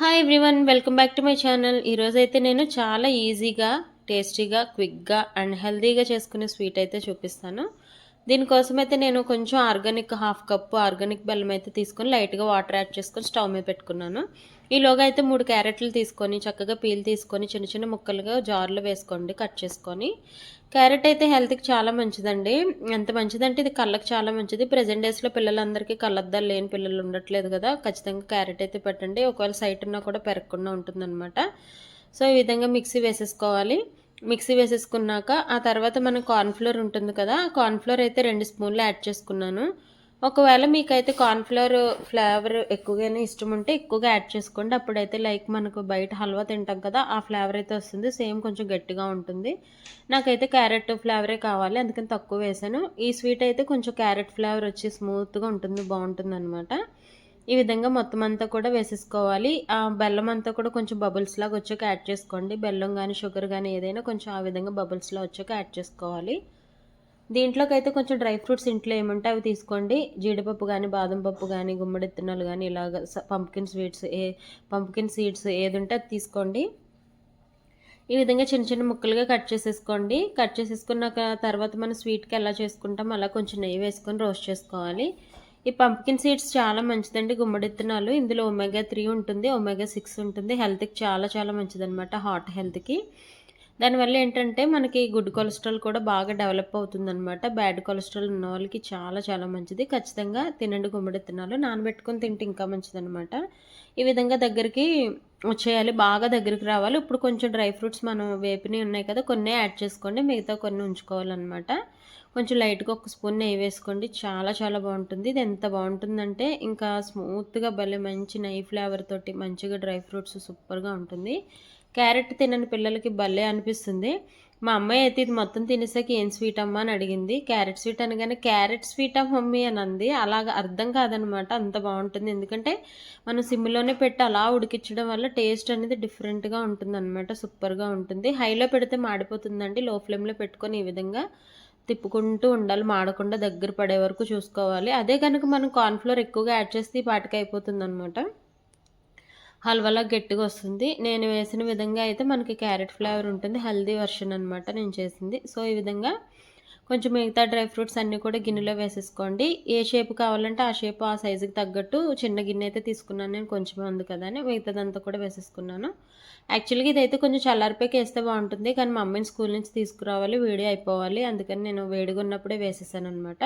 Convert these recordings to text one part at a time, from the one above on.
Hi everyone welcome back to my channel ఈరోజు అయితే నేను చాలా ఈజీగా టేస్టీగా క్విక్గా అండ్ హెల్తీగా చేసుకునే స్వీట్ అయితే చూపిస్తాను. దీనికోసం అయితే నేను కొంచెం ఆర్గానిక్ హాఫ్ కప్పు ఆర్గానిక్ బెల్లం అయితే తీసుకొని లైట్గా వాటర్ యాడ్ చేసుకొని స్టవ్ మీద పెట్టుకున్నాను. ఈలోగా అయితే మూడు క్యారెట్లు తీసుకొని చక్కగా పీల్ తీసుకొని చిన్న చిన్న ముక్కలుగా జార్లో వేసుకోండి కట్ చేసుకొని. క్యారెట్ అయితే హెల్త్కి చాలా మంచిదండి. ఎంత మంచిదంటే ఇది కళ్ళకి చాలా మంచిది. ప్రజెంట్ డేస్లో పిల్లలందరికీ కళ్ళద్దాలు లేని పిల్లలు ఉండట్లేదు కదా ఖచ్చితంగా క్యారెట్ అయితే పెట్టండి. ఒకవేళ సైట్ ఉన్నా కూడా పెరగకుండా ఉంటుందన్నమాట. సో ఈ విధంగా మిక్సీ వేసేసుకోవాలి. మిక్సీ వేసేసుకున్నాక ఆ తర్వాత మనకు కార్న్ఫ్లోర్ ఉంటుంది కదా కార్న్ఫ్లోర్ అయితే రెండు స్పూన్లు యాడ్ చేసుకున్నాను. ఒకవేళ మీకైతే కార్న్ఫ్లోర్ ఫ్లేవర్ ఎక్కువగానే ఇష్టం ఉంటే ఎక్కువగా యాడ్ చేసుకోండి. అప్పుడైతే లైక్ మనకు బయట హల్వా తింటాం కదా ఆ ఫ్లేవర్ అయితే వస్తుంది. సేమ్ కొంచెం గట్టిగా ఉంటుంది. నాకైతే క్యారెట్ ఫ్లేవరే కావాలి అందుకని తక్కువ వేసాను. ఈ స్వీట్ అయితే కొంచెం క్యారెట్ ఫ్లేవర్ వచ్చి స్మూత్గా ఉంటుంది బాగుంటుంది అనమాట ఈ విధంగా మొత్తం అంతా కూడా వేసేసుకోవాలి. ఆ బెల్లం అంతా కూడా కొంచెం బబుల్స్ లాగా వచ్చాక యాడ్ చేసుకోండి. బెల్లం కానీ షుగర్ కానీ ఏదైనా కొంచెం ఆ విధంగా బబుల్స్లో వచ్చాక యాడ్ చేసుకోవాలి. దీంట్లోకి అయితే కొంచెం డ్రై ఫ్రూట్స్ ఇంట్లో ఏముంటే అవి తీసుకోండి. జీడిపప్పు కానీ బాదం పప్పు కానీ గుమ్మడి విత్తనాలు కానీ ఇలాగ పంప్కిన్ స్వీట్స్ ఏ పంప్కిన్ సీడ్స్ ఏది ఉంటే అది తీసుకోండి. ఈ విధంగా చిన్న చిన్న ముక్కలుగా కట్ చేసేసుకోండి. కట్ చేసేసుకున్నాక తర్వాత మనం స్వీట్కి ఎలా చేసుకుంటాం అలా కొంచెం నెయ్యి వేసుకొని రోస్ట్ చేసుకోవాలి. ఈ పంప్కిన్ సీడ్స్ చాలా మంచిదండి గుమ్మడిత్తనాలు. ఇందులో ఒమేగా త్రీ ఉంటుంది ఒమేగా సిక్స్ ఉంటుంది. హెల్త్కి చాలా చాలా మంచిదన్నమాట హార్ట్ హెల్త్కి దానివల్ల ఏంటంటే మనకి గుడ్ కొలెస్ట్రాల్ కూడా బాగా డెవలప్ అవుతుందన్నమాట. బ్యాడ్ కొలెస్ట్రాల్ ఉన్న వాళ్ళకి చాలా చాలా మంచిది. ఖచ్చితంగా తినండి గుమ్మడి తినాలి. నానబెట్టుకొని తింటే ఇంకా మంచిదనమాట ఈ విధంగా దగ్గరికి వచ్చేయాలి. బాగా దగ్గరికి రావాలి. ఇప్పుడు కొంచెం డ్రై ఫ్రూట్స్ మనం వేపిని ఉన్నాయి కదా కొన్ని యాడ్ చేసుకోండి. మిగతా కొన్ని ఉంచుకోవాలన్నమాట. కొంచెం లైట్గా ఒక స్పూన్ నెయ్యి వేసుకోండి. చాలా చాలా బాగుంటుంది. ఇది ఎంత బాగుంటుందంటే ఇంకా స్మూత్గా భలే మంచి నెయ్యి ఫ్లేవర్ తోటి మంచిగా డ్రై ఫ్రూట్స్ సూపర్గా ఉంటుంది. క్యారెట్ తినని పిల్లలకి భలే అనిపిస్తుంది. మా అమ్మాయి అయితే ఇది మొత్తం తినేసాక ఏం స్వీట్ అమ్మా అని అడిగింది. క్యారెట్ స్వీట్ అనగానే క్యారెట్ స్వీట్ అమ్మ మమ్మీ అని అంది. అలాగ అర్థం కాదనమాట అంత బాగుంటుంది. ఎందుకంటే మనం సిమ్లోనే పెట్టి అలా ఉడికించడం వల్ల టేస్ట్ అనేది డిఫరెంట్గా ఉంటుంది అనమాట సూపర్గా ఉంటుంది. హైలో పెడితే మాడిపోతుందండి. లో ఫ్లేమ్లో పెట్టుకొని ఈ విధంగా తిప్పుకుంటూ ఉండాలి. మాడకుండా దగ్గర పడే వరకు చూసుకోవాలి. అదే కనుక మనం కార్న్ఫ్లోర్ ఎక్కువగా యాడ్ చేస్తే ఈ పాటికి అయిపోతుంది అనమాట హల్వాలా గట్టిగా వస్తుంది. నేను వేసిన విధంగా అయితే మనకి క్యారెట్ ఫ్లేవర్ ఉంటుంది. హెల్దీ వర్షన్ అనమాట నేను చేసింది. సో ఈ విధంగా కొంచెం మిగతా డ్రై ఫ్రూట్స్ అన్నీ కూడా గిన్నెలో వేసేసుకోండి. ఏ షేప్ కావాలంటే ఆ షేప్ ఆ సైజుకి తగ్గట్టు చిన్న గిన్నె అయితే తీసుకున్నాను నేను. కొంచెం ఉంది కదా అని మిగతాదంతా కూడా వేసేసుకున్నాను. యాక్చువల్గా ఇదైతే కొంచెం చల్లారిపోయి వేస్తే బాగుంటుంది. కానీ మా అమ్మని స్కూల్ నుంచి తీసుకురావాలి వేడి అయిపోవాలి. అందుకని నేను వేడిగా ఉన్నప్పుడే వేసేసాను అనమాట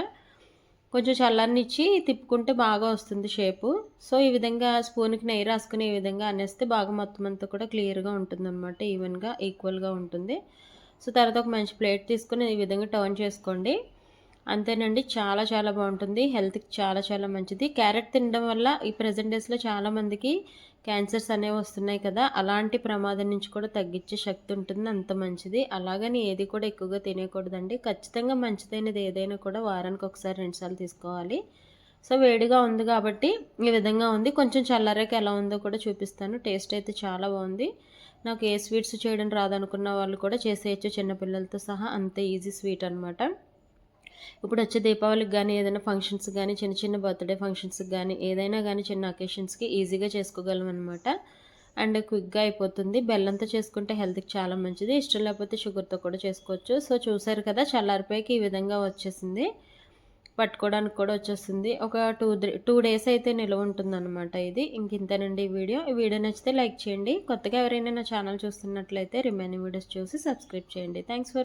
కొంచెం చల్లనిచ్చి తిప్పుకుంటే బాగా వస్తుంది షేపు. సో ఈ విధంగా స్పూన్కి నెయ్యి రాసుకుని ఈ విధంగా అనేస్తే బాగా మొత్తం అంతా కూడా క్లియర్గా ఉంటుంది అనమాట ఈవెన్గా ఈక్వల్గా ఉంటుంది. సో తర్వాత ఒక మంచి ప్లేట్ తీసుకుని ఈ విధంగా టర్న్ చేసుకోండి. అంతేనండి. చాలా చాలా బాగుంటుంది. హెల్త్కి చాలా చాలా మంచిది. క్యారెట్ తినడం వల్ల ఈ ప్రజెంట్ డేస్లో చాలామందికి క్యాన్సర్స్ అనేవి వస్తున్నాయి కదా. అలాంటి ప్రమాదం నుంచి కూడా తగ్గించే శక్తి ఉంటుంది. అంత మంచిది. అలాగని ఏది కూడా ఎక్కువగా తినేయకూడదండి. ఖచ్చితంగా మంచిదైనది ఏదైనా కూడా వారానికి ఒకసారి రెండుసార్లు తీసుకోవాలి. సో వేడిగా ఉంది కాబట్టి ఈ విధంగా ఉంది. కొంచెం చల్లరకి ఎలా ఉందో కూడా చూపిస్తాను. టేస్ట్ అయితే చాలా బాగుంది. నాకు ఏ స్వీట్స్ చేయడం రాదనుకున్న వాళ్ళు కూడా చేసేయచ్చు. చిన్నపిల్లలతో సహా అంత ఈజీ స్వీట్ అనమాట ఇప్పుడు వచ్చే దీపావళికి కానీ ఏదైనా ఫంక్షన్స్ కానీ చిన్న చిన్న బర్త్డే ఫంక్షన్స్కి కానీ ఏదైనా కానీ చిన్న అకేషన్స్కి ఈజీగా చేసుకోగలం అనమాట అండ్ క్విక్గా అయిపోతుంది. బెల్లంతో చేసుకుంటే హెల్త్కి చాలా మంచిది. ఇష్టం లేకపోతే షుగర్తో కూడా చేసుకోవచ్చు. సో చూసారు కదా చల్లారిపోయికి ఈ విధంగా వచ్చేసింది. పట్టుకోవడానికి కూడా వచ్చేస్తుంది ఒక టూ టూ డేస్ అయితే నిల్వ ఉంటుందన్నమాట ఇది. ఇంక ఇంతేనండి ఈ వీడియో. ఈ వీడియో నచ్చితే లైక్ చేయండి. కొత్తగా ఎవరైనా నా ఛానల్ చూస్తున్నట్లయితే రిమైనింగ్ వీడియోస్ చూసి సబ్స్క్రైబ్ చేయండి. Thanks for